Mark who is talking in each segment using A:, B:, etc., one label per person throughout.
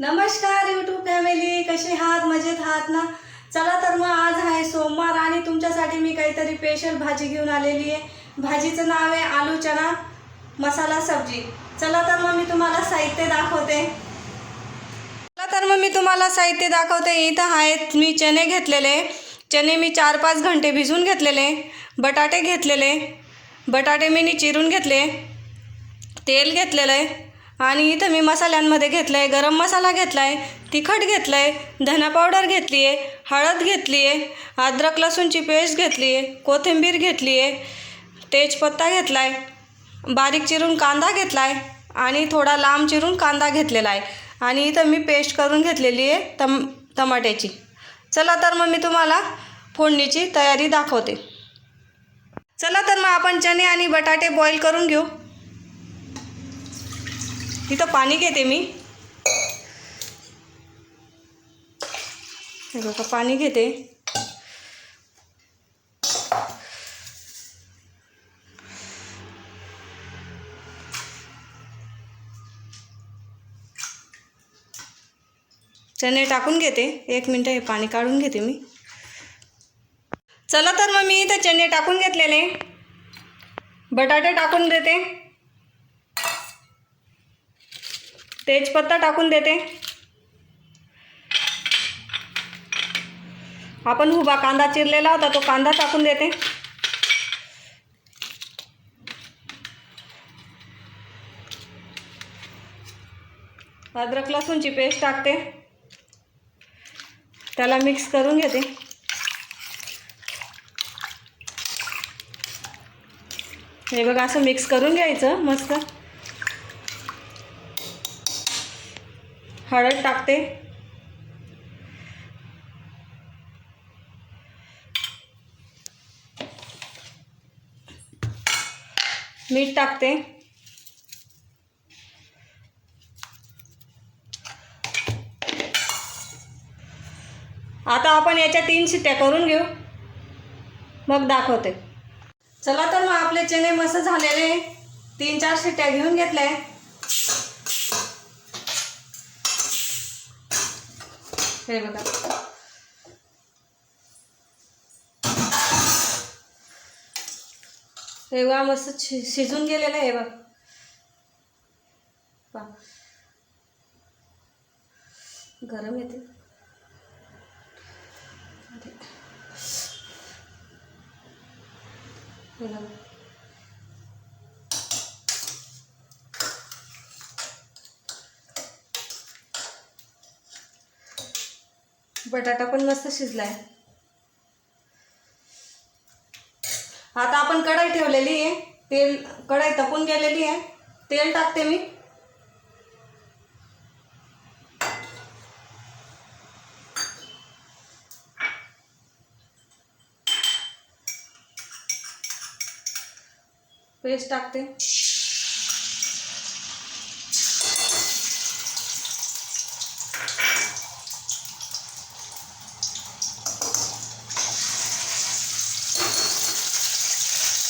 A: नमस्कार YouTube family कशी आहात? मजेत आहात ना? चला तर मग आज आहे सोमवार आणि तुमच्यासाठी मी काहीतरी स्पेशल भाजी घेऊन आलेली आहे. भाजीचं नाव आहे आलू चना मसाला सब्जी. चला तर मग मी तुम्हाला साहित्य दाखवते. चला तर मग मी तुम्हाला साहित्य दाखवते. इथं आहेत मी चणे घेतलेले. चणे मी चार पाच घंटे भिजवून घेतलेले. बटाटे घेतलेले. बटाटे मी चिरून घेतले. तेल घेतलेलं आहे. आणि इथं मी मसाल्यांमध्ये घेतलं आहे गरम मसाला घेतला आहे तिखट घेतलं आहे धना पावडर घेतली आहे हळद घेतली आहे अद्रक लसूणची पेस्ट घेतली आहे कोथिंबीर घेतली आहे तेजपत्ता घेतला आहे बारीक चिरून कांदा घेतला आहे आणि थोडा लांब चिरून कांदा घेतलेला आहे. आणि इथं मी पेस्ट करून घेतलेली आहे तम टमाट्याची. चला तर मग मी तुम्हाला फोडणीची तयारी दाखवते. चला तर मग आपण चणे आणि बटाटे बॉईल करून घेऊ. तिथं पाणी घेते मी. हे बघा पाणी घेते. चणे टाकून घेते. एक मिनटं हे पाणी काढून घेते मी. चला तर मग मी इथं चणे टाकून घेतलेले. बटाटे टाकून देते. तेजपत्ता टाकून देते. आपण उभा कांदा चिरलेला होता तो कांदा टाकून देते. अद्रक लसूणची पेस्ट टाकते. त्याला मिक्स करून घेते. हे बघा असं मिक्स करून घ्यायचं मस्त. हळद टाकते. मीठ टाकते. आता आपण याच्या तीन शिट्ट्या करून घेऊ. मग दाखवते. चला तर मग आपले चणे मस्त झालेले. तीन चार शिट्ट्या घेऊन घेतल्या. हे बघा. हे बघा मस्त शि शिजून गेलेलं आहे बघ. पहा. गरम येते. बघा. बटाटा पण मस्त शिजलाय. आता आपण कढाई ठेवलेली आहे. तेल कढाई तपून गेलेली आहे. तेल टाकते मी. पेस्ट टाकते.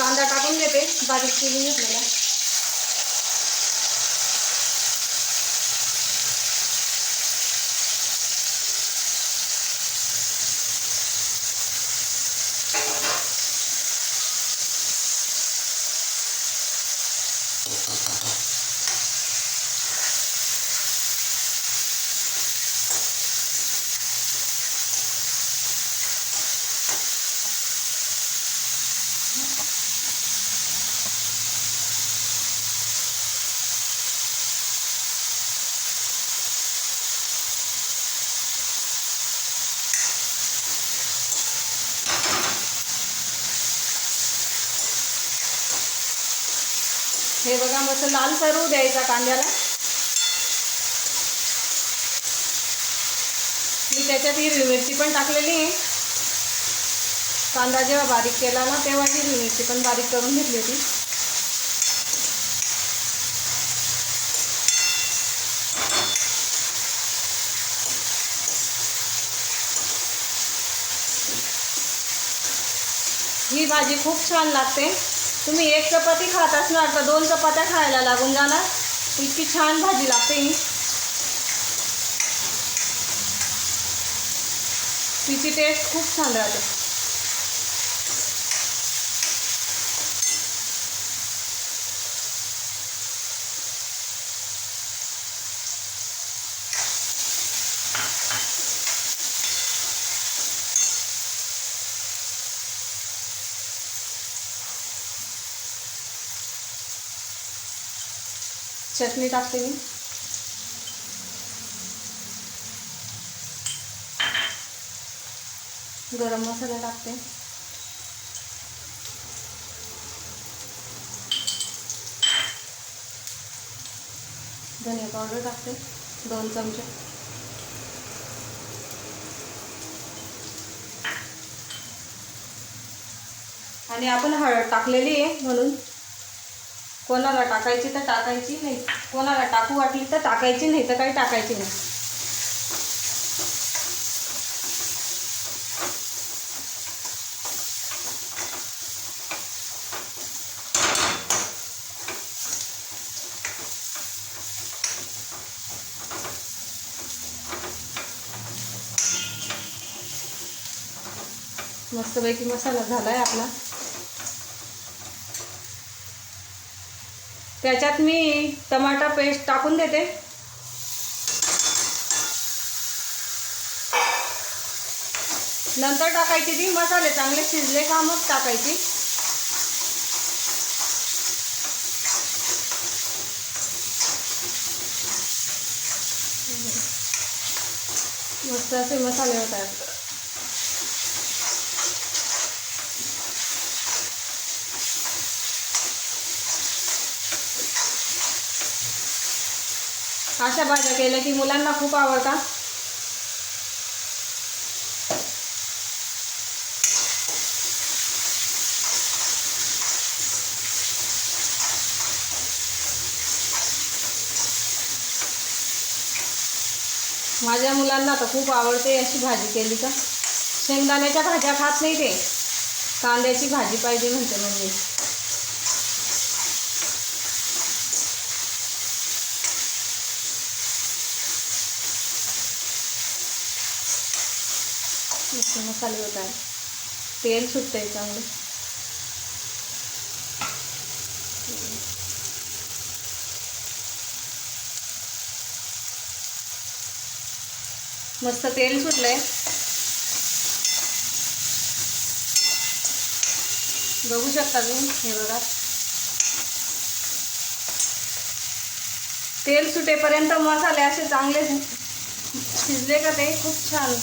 A: कांदा टाकून घेते. बारीक चिरून घेतलेला. हे बघा मस्त लाल सरू द्यायचा कांद्याला. मी त्याच्यात हिरवी मिरची पण टाकलेली आहे. कांदा जेव्हा बारीक केला ना तेव्हा हिरवी मिरची पण बारीक करून घेतली होती. ही भाजी खूप छान लागते. तुम्ही एक चपाती खात असणार तर दोन चपात्या खायला लागून जाणार. इतकी छान भाजी लागते तिची टेस्ट खूप छान राहते. चटणी टाकते मी. गरम मसाला टाकते. धनिया पावडर टाकते दोन चमचे. आणि आपण हळद टाकलेली आहे म्हणून. कोणाला टाकायची तर टाकायची नाही. कोणाला टाकू वाटली तर टाकायची नाही तर काही टाकायची नाही. मस्तपैकी मसाला झाला आहे आपला. त्याच्यात मी टमाटा पेस्ट टाकून देते. नंतर टाकायची ती मसाले चांगले शिजले का मग टाकायची. मस्त असे मसाले होतात. अशा भाज्या केल्या की मुलांना खूप आवडतात. माझ्या मुलांना तर खूप आवडते अशी भाजी केली का शेंगदाण्याच्या भाज्या खात नाही ते. कांद्याची भाजी पाहिजे म्हणते मम्मी. मस्त मसाले होता आहे. तेल सुटतंय चांगलं मस्त तेल सुटलंय. बघू शकता तुम्ही हे बघा. तेल सुटेपर्यंत मसाले असे चांगले शिजले का ते? खूप छान.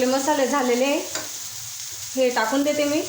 A: आपले मसाले झालेले हे टाकून देते मी.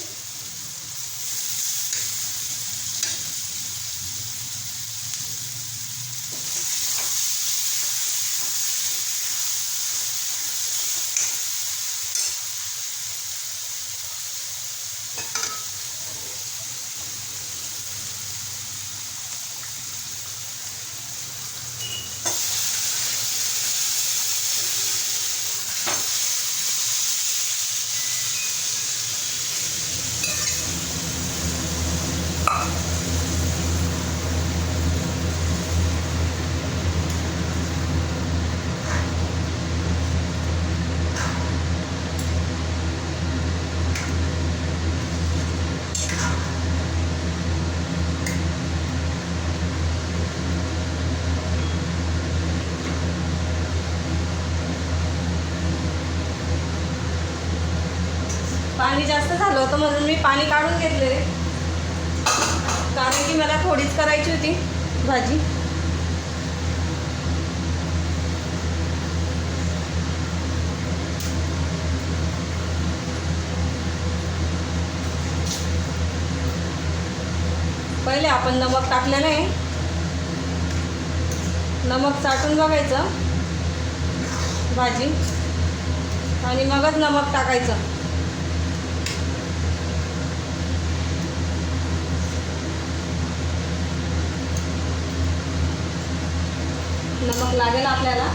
A: पाणी जास्त झालं होतं म्हणून मी पाणी काढून घेतले कारण की मला थोडीच करायची होती भाजी. पहिले आपण नमक टाकलेलं आहे नमक चाटून बघायचं. भाजी. आणि मगच नमक टाकायचं. नमक लागेल आपल्याला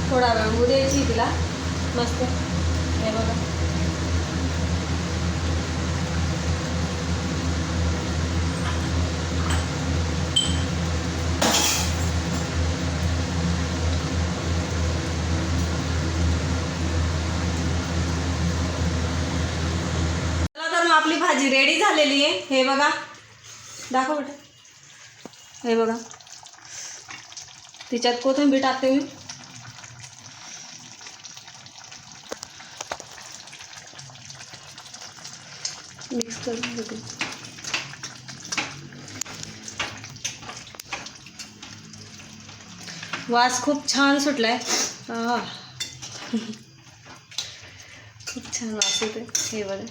A: नमक द्यायची तिला. मस्त. हे बघा. तर मग आपली भाजी रेडी झालेली आहे. हे बघा. दाखव बेटा हे बघा. तिच्यात कोथिंबीर टाकते मी. मिक्स करून घेते वास खूप छान सुटलाय. आहे खूप छान वास येते हे बघा.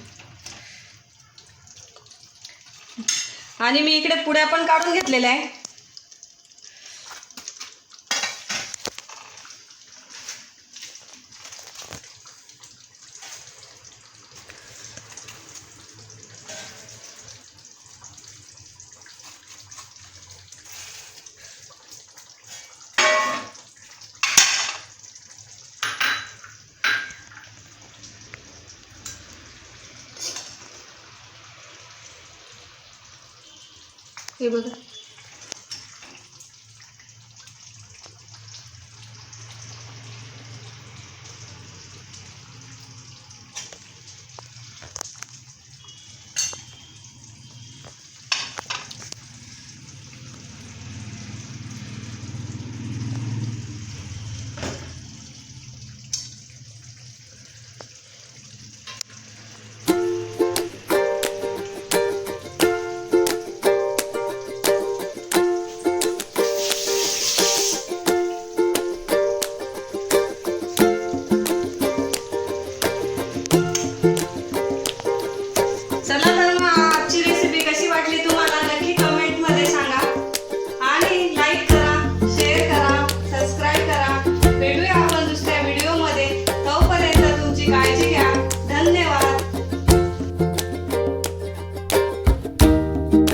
A: आणि मी इकडे पुड्या पण काढून घेतलेल्या आहे. हे बघा